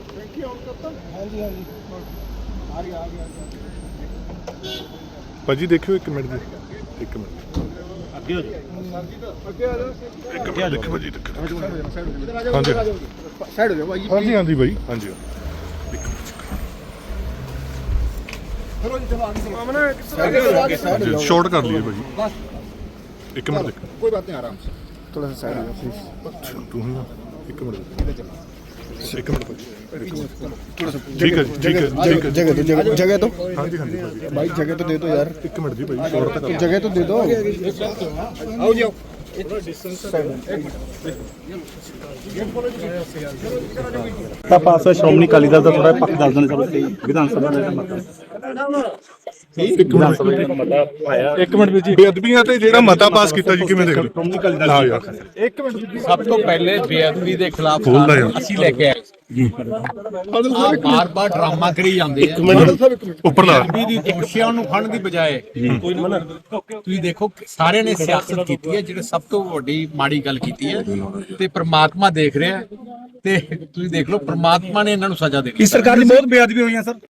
ਹਾਂਜੀ ਹਾਂਜੀ ਆ ਗਿਆ ਆ ਗਿਆ ਭਾਜੀ ਦੇਖਿਓ ਇੱਕ ਮਿੰਟ ਜੀ ਇੱਕ ਮਿੰਟ ਅੱਗੇ ਆ ਜਾ ਇੱਕ ਮਿੰਟ ਦੇਖੋ ਭਾਜੀ ਦੇਖੋ ਹਾਂਜੀ ਹਾਂਜੀ। ਸਾਈਡ ਹੋ ਜਾ ਭਾਈ ਹਾਂਜੀ ਹਾਂਜੀ ਬਾਈ ਹਾਂਜੀ ਚਲੋ ਜੀ ਚਲੋ ਆਗੇ ਮਾਮਨਾ ਸਾਈਡ ਹੋ ਜਾ ਸਾਈਡ ਹੋ ਹਾਂਜੀ ਸ਼ਾਰਟ ਕਰ ਲਈਏ ਭਾਜੀ ਇੱਕ ਮਿੰਟ ਦੇਖੋ कोई बात नहीं आराम से थोड़ा सा साइड हो जाओ प्लीज ਅੱਛਾ, ਤੂੰ ਹੀ ਨਾ ਇੱਕ ਜਗ੍ਹਾ ਤੋਂ ਜਗ੍ਹਾ- ਜਗ੍ਹਾ ਤੋਂ? ਦੇ ਦੋ ਯਾਰ। ਇੱਕ ਮਿੰਟ ਜੀ ਭਾਈ ਸ਼ੋਰ ਤੱਕ ਜਗ੍ਹਾ ਤੋਂ ਦੇ ਦੋ ਆਓ ਜੀ ਆਓ। ਤਾਂ ਪਾਸਾ ਸ਼੍ਰੋਮਣੀ ਅਕਾਲੀ ਦਲ ਦਾ ਥੋੜਾ ਪੱਖ ਦੱਸ ਦੇਣਾ ਸਭਾ ਮਤਾ ਵਿਧਾਨ ਸਭਾ ਦਾ ਮਤਾ ਇੱਕ ਮਿੰਟ ਜੀ। ਬੇਅਦਬੀਆਂ ਤੇ ਜਿਹੜਾ ਮਤਾ ਪਾਸ ਕੀਤਾ ਜੀ ਕਿਵੇਂ ਦੇਖ ਲਓ ਸ਼੍ਰੋਮਣੀ ਅਕਾਲੀ ਦਲ ਹਾਂ। ਯਾਰ ਸਭ ਤੋਂ ਪਹਿਲੇ ਬੇਅਦਬੀ ਦੇ ਖਿਲਾਫ। ਅਸੀਂ ਲੈ ਕੇ ਆਏ। ਬਾਰ-ਬਾਰ ਡਰਾਮਾ ਕਰੀ ਜਾਂਦੇ ਆ। ਉੱਪਰ ਲਾ ਬੇਅਦਬੀ ਦੀ ਦੋਸ਼ੀਆਂ ਨੂੰ ਫੜਨ ਦੀ ਬਜਾਏ ਤੁਸੀਂ ਦੇਖੋ ਸਾਰਿਆਂ ਨੇ ਸਿਆਸਤ ਕੀਤੀ ਹੈ ਜਿਹੜੇ ਸਭ ਤੋਂ ਵੱਡੀ ਮਾੜੀ ਗੱਲ ਕੀਤੀ ਹੈ ਤੇ ਪ੍ਰਮਾਤਮਾ ਦੇਖ ਰਿਹਾ ਹੈ ਤੇ ਤੁਸੀਂ ਦੇਖ ਲਓ ਪ੍ਰਮਾਤਮਾ ਨੇ ਇਹਨਾਂ ਨੂੰ ਸਜ਼ਾ ਦੇਣੀ ਇਸ ਸਰਕਾਰ ਦੀ ਬਹੁਤ ਬੇਅਦਬੀ ਹੋਈਆਂ ਸਰ?